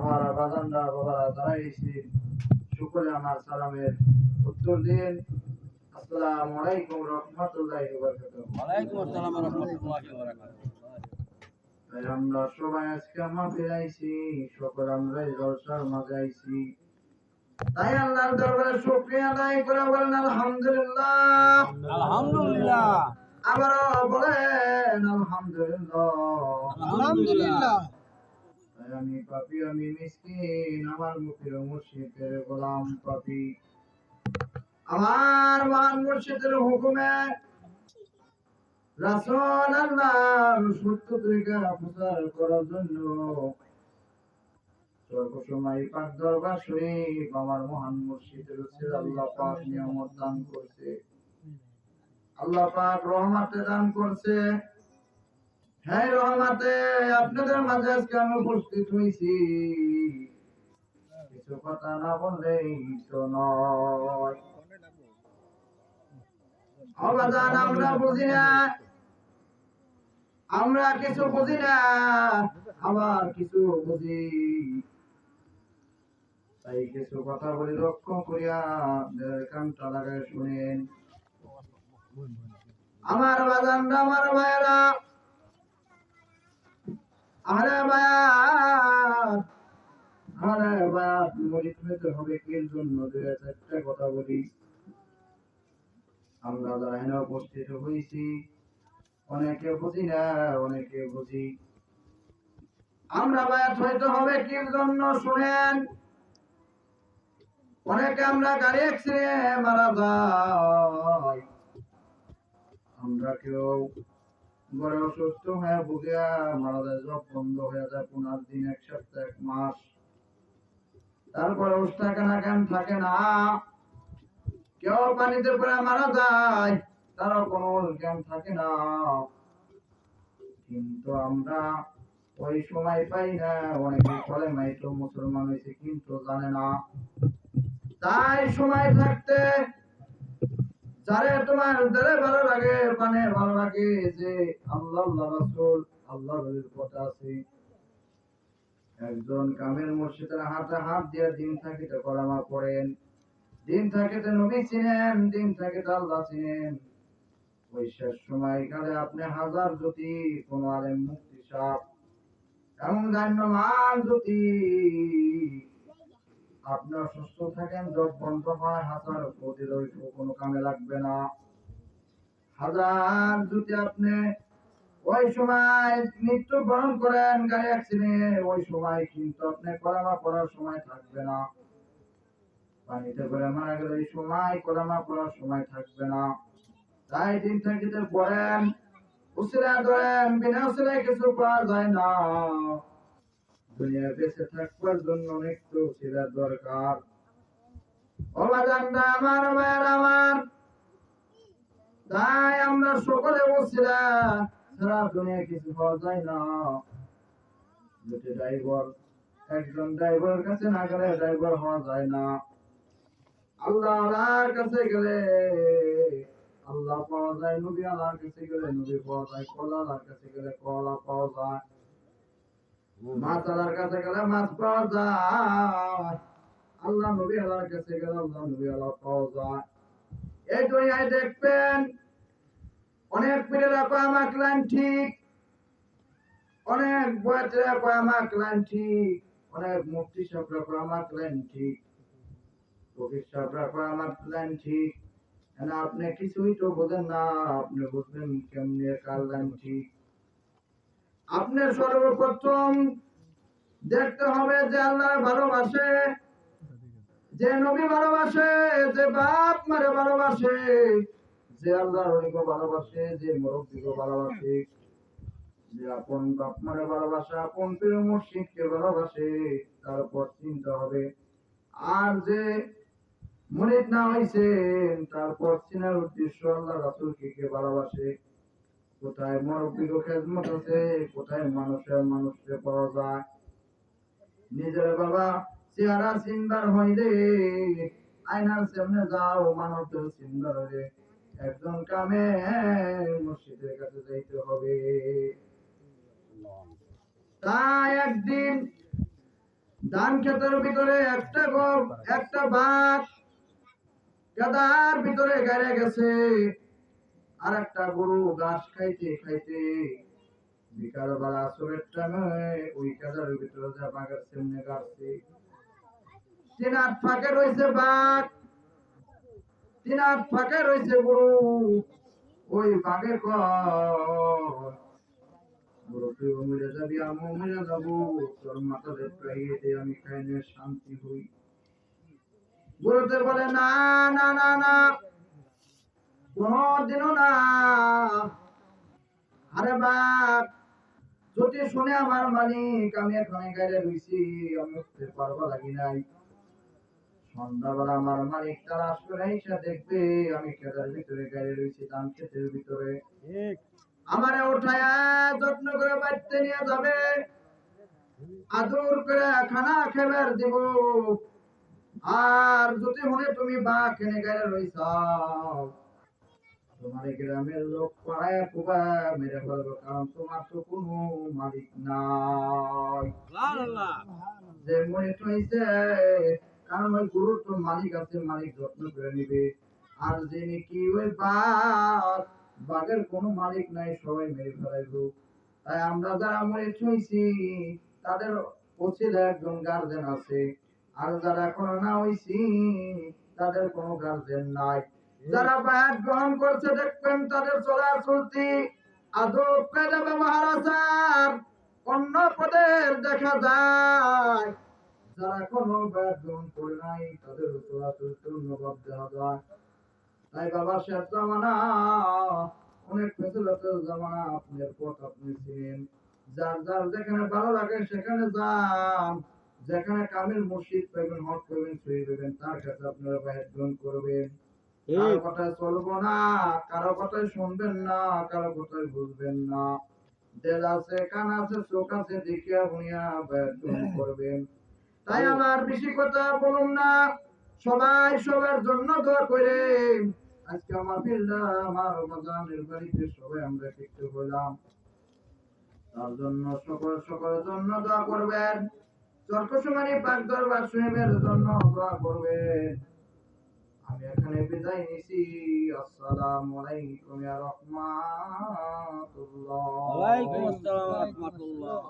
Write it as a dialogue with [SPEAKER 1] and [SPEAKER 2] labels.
[SPEAKER 1] আমার বাজানরা বাবারা দাঁড়াইছি শুকরে আমার সালামের উত্তর দিন। আসসালামু আলাইকুম রহমতুল্লাহি ওয়া বারাকাতুহু
[SPEAKER 2] আসসালাম ওয়া রাহমাতুল্লাহি ওয়া বারাকাতুহু
[SPEAKER 1] আমরা সবাই আজকে আইছি সকল আমরা জলসার মাঝে আইছি। তাই আল্লাহর দরবারে শুকরিয়া আদায় করে বলেন আলহামদুলিল্লাহ।
[SPEAKER 2] আলহামদুলিল্লাহ।
[SPEAKER 1] বলেন আলহামদুলিল্লাহ।
[SPEAKER 2] আলহামদুলিল্লাহ।
[SPEAKER 1] আমি পাপি, আমি মিসকিন, আমার মুখের মুর্শিদের গোলাম পাপি। আমার মান মুর্শিদের হুকুমে সত্য তরিকা প্রচার করার জন্য সর্বসময় পাক দরবার শরীফ আমার মহান মুর্শিদের আল্লাহ পাক নিয়ামত দান করছে। আল্লাহ পাক রহমতে দান করছে। হ্যাঁ রহমাতে আপনাদের মাঝে আজকে আমি উপস্থিত হয়েছি। কিছু কথা না বললেই তো নয়। আমরা বুঝি না। আমরা কিছু বুঝি না, আবার কিছু বুঝি। তাই কিছু কথা বলি, লক্ষ্য করিয়া কানটা লাগায় শুনেন। আমার বাজানরা, আমার ভাইয়েরা আমরা যারা এখানে উপস্থিত হয়েছি, অনেকে বুঝি না, অনেকে বুঝি। আমরা হইতে হবে কির জন্য, শুনেন। অনেকে আমরা গাড়ি মারা যায়। আমরা কেউ ঘরে অসুস্থ হয়ে মারা যায় বন্ধ হয়ে যায় দিন, এক সপ্তাহ, এক মাস। তারপরে থাকে না। কেউ পানিতে পড়ে মারা যায়, তারও কোনো জ্ঞান থাকে না। কিন্তু আমরা ওই সময় পাই না, অনেকে বলে নাই তো মুসলমান হয়েছে, কিন্তু জানে না। তাই সময় থাকতে তোমার ভালো লাগে মানে ভালো লাগে যে আল্লাহ আল্লাহ নবীর পথে আছে। একজন কামের হাতে হাত দিয়ে দিন কলামা পড়েন দিন নবী চিনেন, দিন আল্লাহ চিনেন। ওই শেষ সময় কালে আপনি হাজার যদি কোন আলেম মুক্তি সাপ, এমন গান্যমান যদি আপনি অসুস্থ থাকেন জব বন্ধ হয়, হাজার ওই কোনো কামে লাগবে না। হাজার যদি আপনি ওই সময় মৃত্যু বরণ করেন, গাড়ি অ্যাক্সিডেন্ট ওই সময় কিন্তু আপনি কলামা পড়ার সময় থাকবে না। পানিতে করে মারা গেলে ওই সময় কলামা পড়ার সময় থাকবে না। তাই দিন থাকিতে পড়েন উসিরা ধরেন, বিনা উসিরায় কিছু পাওয়া যায় না। দুনিয়া বেঁচে থাকবার জন্য অনেক তো উসিরার দরকার আমার মায়ের আমার। তাই আমরা সকলে দুনিয়া কিছু পাওয়া যায় না। দুটি ড্রাইভার একজন ড্রাইভারের কাছে না গেলে ড্রাইভার হওয়া যায় না। আল্লাহ আল্লাহর কাছে গেলে আল্লাহ পাওয়া যায়, নবী আল্লাহর কাছে গেলে নবী পাওয়া যায় কলা আল্লাহর কাছে গেলে কলা পাওয়া যায়। মাছ আল্লাহর কাছে গেলে মাছ পাওয়া যায়। আল্লাহ নবী কাছে গেলে আল্লাহ নবী পাওয়া যায়। এই দুনিয়ায় দেখবেন, অনেক ক্লান ঠিক। অনেক বয়াতেরা কয়, আমার ক্লান ঠিক। অনেক মুক্তি সাহেবরা আমার ক্লান ঠিক। ফকির সাহেবরা আমার ক্লান ঠিক। আপনি কিছুই তো বোঝেন না, আপনি বুঝবেন কেমনে কার ঠিক। আপনি সর্বপ্রথম দেখতে হবে যে আল্লাহ ভালোবাসে, যে নবী ভালোবাসে, যে বাপ মারে ভালোবাসে, যে আল্লাহ রলিকে ভালোবাসে, যে মুরব্বীকে ভালোবাসে, যে আপন বাপ মারে ভালোবাসে, আপন প্রিয় মুর্শিদকে ভালোবাসে, তারপর চিন্তা হবে, আর যে মুরিদ না হইছেন, তারপর চিনার উদ্দেশ্য আল্লাহ রাসূলকে ভালোবাসে। কোথায় মুরব্বীর খেদমত আছে, কোথায় মানুষের মানুষকে পাওয়া যায়। নিজের বাবা চেহারা সিন্দার হইলে আয়নার সামনে যাও দেহ সিন্দার হইলে একজন কামে মসজিদের কাছে যাইতে হবে। তাই একদিন ধান ক্ষেতের ভিতরে একটা গপ একটা বাঘ গাদার ভিতরে গাড়ে গেছে। আর একটা গরু ঘাস খাইতে খাইতে বিকাল বেলা আসরের ওই গাদার ভিতরে যা বাঘের তিনার ফাঁকে রয়েছে বাঘ। তিনার ফাঁকে রয়েছে গরু। ওই বাঘের আমি শান্তি হই। গুরুদেব বলে, না না না না। কোনদিনও না। আরে বাপ যদি শুনে আমার মালিক আমি এখানে গাড়ি রইছি আমি উঠতে পারব লাগি নাই? সন্ধ্যাবেলা আমার মালিক তালাশ করে এসে দেখবে আমি খেতের ভিতরে গাড়ি রইছি ধান ক্ষেতের ভিতরে। আমারে উঠায়া যত্ন করে বাড়িতে নিয়ে যাবে। আদর করে খানা খেবার দিব। আর যদি মনে তুমি বা কেনে গেলে রইছাও তোমার গ্রামের লোক পাড়ায় পুবা মেরে ফেলব কারণ তোমার তো কোনো মালিক নাই। যে মনে হইছে কারণ ওই গরুর তো মালিক আছে মালিক যত্ন করে নিবে। আর যিনি কি ওই বাঘ বাঘের কোনো মালিক নাই সবাই মেরে ফেলাইবো। তাই আমরা যারা মরে ছুঁইছি তাদের অচিল একজন গার্জেন আছে। আর যারা এখনও না হয়েছি তাদের কোনো গার্জেন নাই। যারা বায়াত গ্রহণ করছে, দেখবেন তাদের চলার চলতি আদব, কায়দা, ব্যবহার অন্য পদের দেখা যায়। যারা কোনো বায়াত গ্রহণ করে নাই তাদের চলাচল অন্যভাব দেখা যায়। তাই বাবা, শেষ জামানা, অনেক জামানা আপনার পথ আপনি ছিলেন। যার যার যেখানে ভালো লাগে, সেখানে যান। যেখানে কামিল মুর্শিদ পাইবেন হক পাইবেন সহি পাইবেন তার কাছে আপনারা বায়াত গ্রহণ করবেন। কারও কথায় চলবো না কারও কথায় শুনবেন না কারও কথায় বুঝবেন না। দেল আছে কান আছে চোখ আছে দেখিয়া শুনিয়া করবেন তাই আমার বেশি কথা বলুন না সবাই সবার জন্য দোয়া করে। আজকে আমার ফিল্ডা আমার রমাজানের বাড়িতে সবাই আমরা দেখতে পেলাম তার জন্য সকল সকলের জন্য দোয়া করবেন। চরকসুমারি পাক দরবার সাহেবের জন্য দোয়া করবেন। আমি এখানে বিদায় নিছি। আসসালামু আলাইকুম ইয়া রাহমাতুল্লাহ।
[SPEAKER 2] ওয়ালাইকুম আসসালাম ওয়া রাহমাতুল্লাহ।